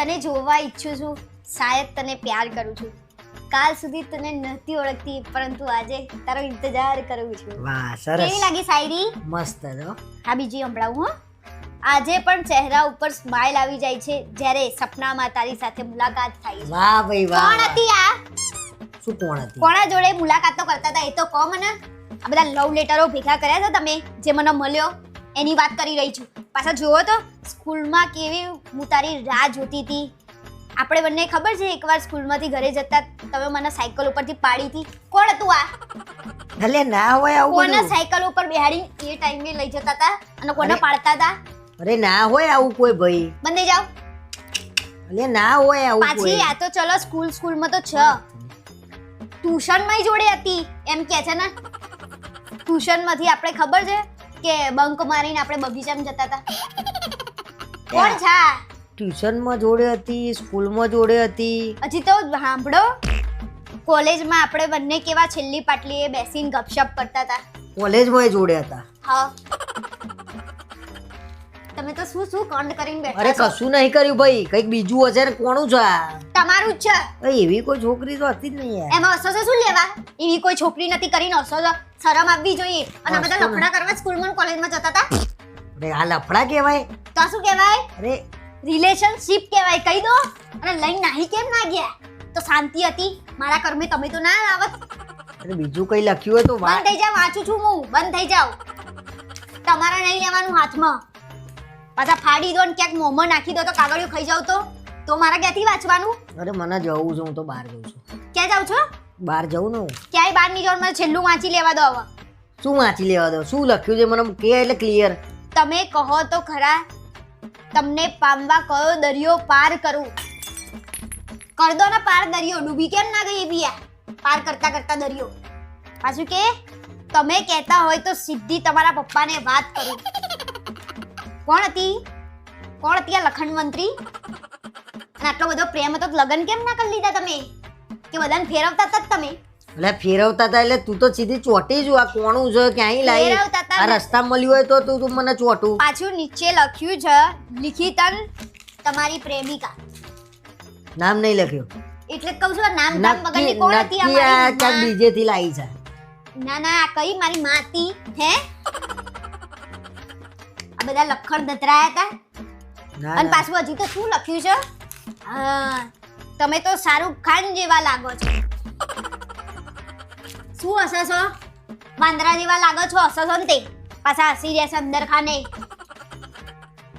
તને જોવા ઈચ્છું છું શાયદ તને પ્યાર કરું છું. કાલ સુધી તને નથી ઓળખતી પરંતુ આજે તારો ઇંતજાર કરું છું. વાહ કેવી લાગી શાયરી? મસ્ત હો હા બીજી સંભળાવું હો. આજે પણ ચહેરા ઉપર સ્માઇલ આવી જાય છે જ્યારે સપનામાં તારી સાથે મુલાકાત થાય છે. વાહ ભાઈ વાહ કોણ હતી આ? શું કોણ હતી? કોના જોડે મુલાકાતો કરતા હતા એ તો કહો મને. આ બધા લવ લેટરો ભેગા કર્યા છે તમે જે મને મળ્યો એની વાત કરી રહી છું. પાછા જુઓ તો સ્કૂલમાં કેવી હું તારી રાહ જોતી હતી. આપણે બંને ખબર છે એકવાર સ્કૂલમાંથી ઘરે જતા તમે મને સાયકલ ઉપરથી પાડી હતી. કોણ હતું આ? ભલે ના હોય આવું કોને સાયકલ ઉપર બેહાડી એ ટાઈમે લઈ જતા હતા અને કોને પાડતા હતા? અરે ના હોય આવું કોઈ ભાઈ. બંને જાઓ. અલે ના હોય આવું પાછી આ તો ચલો સ્કૂલ સ્કૂલમાં તો છ. ટ્યુશનમાં જોડે હતી એમ કે છે ને? ટ્યુશનમાંથી આપણે ખબર છે? કે બંક મારીને આપણે બગીચામાં જતા હતા. કોણ છા? ટ્યુશનમાં જોડે હતી સ્કૂલમાં જોડે હતી. હજી તો સાંભળો કોલેજમાં આપણે બંને કેવા છેલ્લી પાટલીએ બેસીને ગપશપ કરતા હતા. કોલેજમાં જોડે હતા. હા. તમે તો શું શું કંડ કરીને બેઠા અરે કશું નહીં કર્યું ભાઈ. કંઈક બીજું હશે ને કોણું છે? તમારું જ છે. એવી કોઈ છોકરી તો હતી જ નહીં યાર. એમાં અસર શું લેવા? એવી કોઈ છોકરી નથી કરીને અસર શરમ આવવી જોઈએ. અને આ બધા લફડા કરવા સ્કૂલમાં કોલેજમાં જતા હતા. અરે આ લફડા કહેવાય? તો શું કહેવાય? અરે. રિલેશનશિપ કહેવાય કહી દો. અને લઈને નાહી કેમ ના ગયા? તો શાંતિ હતી. મારા કર્મે તમે તો ના આવત અરે બીજું કઈ લખ્યું હોય તો બંધ થઈ જાવ વાંચું છું હું. બંધ થઈ જાવ તમારે નહીં લેવાનું હાથમાં. પાછા ફાડી દો ને ક્યાંક મોમાં નાખી દો તો કાગળિયું ખાઈ જાવ તો. તો મારા ક્યાંથી વાંચવાનું? અરે મને જવું છે હું તો બહાર જઉં છું. ક્યાં જાવ છો? બહાર જવું ને ક્યાંય બહાર નહીં જવાનું મને છેલ્લું વાંચી લેવા દો હવે શું વાંચી લેવા દો? શું લખ્યું છે? મને કે એટલે ક્લિયર તમે કહો તો ખરા. તમને પામવા કયો દરિયો પાર કરું? કર દો ને પાર દરિયો. ડૂબી કેમ ના ગઈ બિયા પાર કરતા કરતા દરિયો. પાછું કે તમે કહેતા હોય તો સીધી તમારા પપ્પાને વાત કરું. કોણ હતી? કોણ હતી આ લખન મંત્રી? અને આટલો બધો પ્રેમ હતો તો લગ્ન કેમ ના કરી લીધા તમે? કે બધાને ફેરવતા હતા તમે? એટલે ફેરવતા હતા એટલે તું તો સીધી ચોટી જ આ કોણું છે ક્યાંય લાવી ફેરવતા હતા આ રસ્તા મળ્યું હોય તો તું તું મને ચોટું. પાછું નીચે લખ્યું છે લિખિતન તમારી પ્રેમિકા. નામ નહીં લખ્યું. એટલે જ કહું છું આ નામ ધામ વગરની નક્કી કોણ હતી? આ નક્કી આ મારી ક્યાંકમાં? બીજે લાવી છે? ના ના આ કઈ મારી માં હતી? હે? આ બધા લખણ દતરાયા હતા. અને પાછું હજી તો શું લખ્યું છે? તમે તો શાહરુખ ખાન જેવા લાગો છો. શું હસો છો? વાંદરા જેવા લાગો છો? હસો છો ને તે? પાછા હસી રહ્યા છે અંદર ખાને.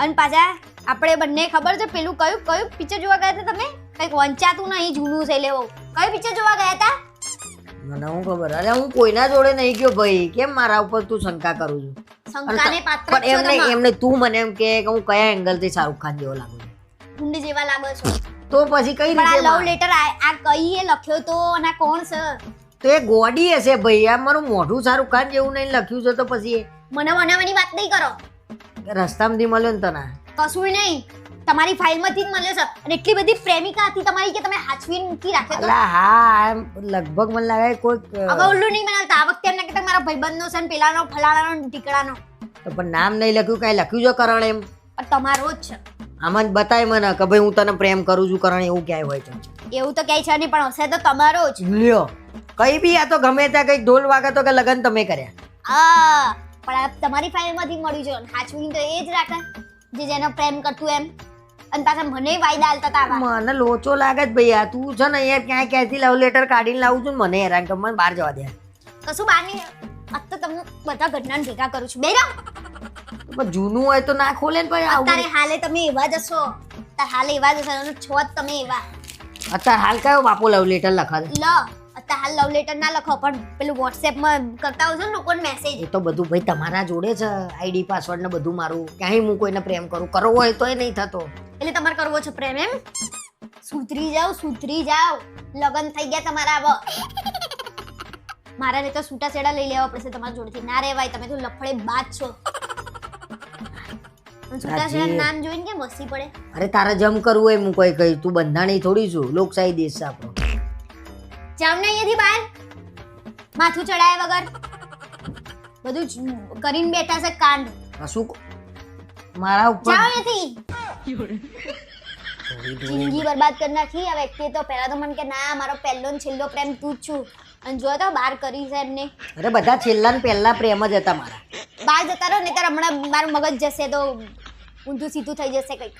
અને પાછા આપણે બંને ખબર છે પેલું કયું કયું પિક્ચર જોવા ગયા હતા તમે? કંઈક વંચાતું નહીં જૂનું છે લેવો. કયું પિક્ચર જોવા ગયા હતા? મને હું ખબર? અરે હું કોઈના જોડે નહીં ગયો ભાઈ. કેમ મારા ઉપર તું શંકા કરું છું? પણ એમને એમને તું મને એમ કે હું કયા એંગલથી શાહરુખ ખાન જેવો લાગુ ગુંડ જેવા લાગો છો. તો પછી કઈ રીતે લવ લેટર આ કઈ એ લખ્યો તો અને કોણ છે? તો એ ગોડી હશે ભાઈ આ મારું મોઢું શાહરુખ ખાન જેવું નહીં લખ્યું છે તો પછી મને મનાવાની વાત નહીં કરો. રસ્તામાંથી મળ્યો ને તને. કશું નહીં. તમારી ફાઇલમાંથી જ મળ્યો સર અને એટલી બધી પ્રેમિકા હતી તમારી કે તમે હાચવીને મૂકી રાખ્યો તો? અલા હા એમ લગભગ મને લાગે કોઈક હવે ઓલું નહીં બનાવતા. આ વખતે એમને કે મારા ભાઈબંધનો છે ને પેલાનો ફલાણાનો ઢીકળાનો પણ નામ નહીં લખ્યું કાંઈ લખ્યું છે કરણ એમ? પણ તમારો જ છે. આમાં જ બતાય મને કે ભાઈ હું તને પ્રેમ કરું છું કરણ એવું ક્યાંય હોય છે. એવું તો ક્યાંય છે નહીં પણ હશે તો તમારો જ. લ્યો કઈ બી આ તો ગમે ત્યાં કઈ ઢોલ વાગે તો કે લગન તમે કર્યા. આ પણ આ તમારી ફાઇલમાંથી મળ્યું છે. હાચવીને તો એ જ રાખે જે જેનો પ્રેમ કરતું એમ. અને પાછા મને વાયદા આલતા હતા મને લોચો લાગે જ ભૈયા તું છે ને યાર ક્યાંય ક્યાંથી લવ લેટર કાઢીને લાવું છું ને મને હેરાન કર મને બહાર જવા દે. કશું બહાર નહીં આજ તો તમને બધા ઘટનાને ભેગા કરું છું. બેરા! પણ જૂનું હોય તો ના ખોલે ને પણ અત્યારે હાલે તમે એવા જ હશો. અત્યારે હાલે એવા જ હશો છો જ તમે એવા. અત્યારે હાલ કયો બાપો લવ લેટર લખા લ. અત્યારે હાલ લવ લેટર ના લખો પણ પેલું વોટ્સએપમાં કરતા હોય છે ને લોકોને મેસેજ એ તો બધું ભાઈ તમારા જોડે છે આઈડી પાસવર્ડ ને બધું મારું. ક્યાંય હું કોઈને પ્રેમ કરું? કરવો હોય તોય નહીં થતો. એટલે તમારે કરવો છે પ્રેમ એમ? સુધરી જાઓ સુધરી જાઓ. લગન થઈ ગયા તમારા આવો મારા ને તો છૂટા છેડા લઈ લેવા પડશે તમારા જોડેથી. ના રહેવાય તમે તો લફડે બાદ છો. નામ જોઈને કેમ હસી પડે? અરે તારે જમ કરવું હોય હું કોઈ કહી તું બંધાણી થોડી છું. લોકશાહી દેશ છે આપણો. જાવ ને અહીંયાથી બહાર. માથું ચડાય વગર. બધું જ કરીને બેઠા છે કાંડ. કશું મારા ઉપર જાવ અહીંયાથી. જિંદગી બરબાદ કરી નાખી. આ વ્યક્તિએ તો પહેલા તો મને કે ના મારો પહેલો ને છેલ્લો પ્રેમ તું જ છું. અને જો તો બહાર કરી છે એમને. અરે બધા છેલ્લા ને પહેલા પ્રેમ જ હતા મારા. બહાર જતા રહો ને તાર હમણાં મારું મગજ જશે તો ઊંધું સીધું થઈ જશે કંઈક.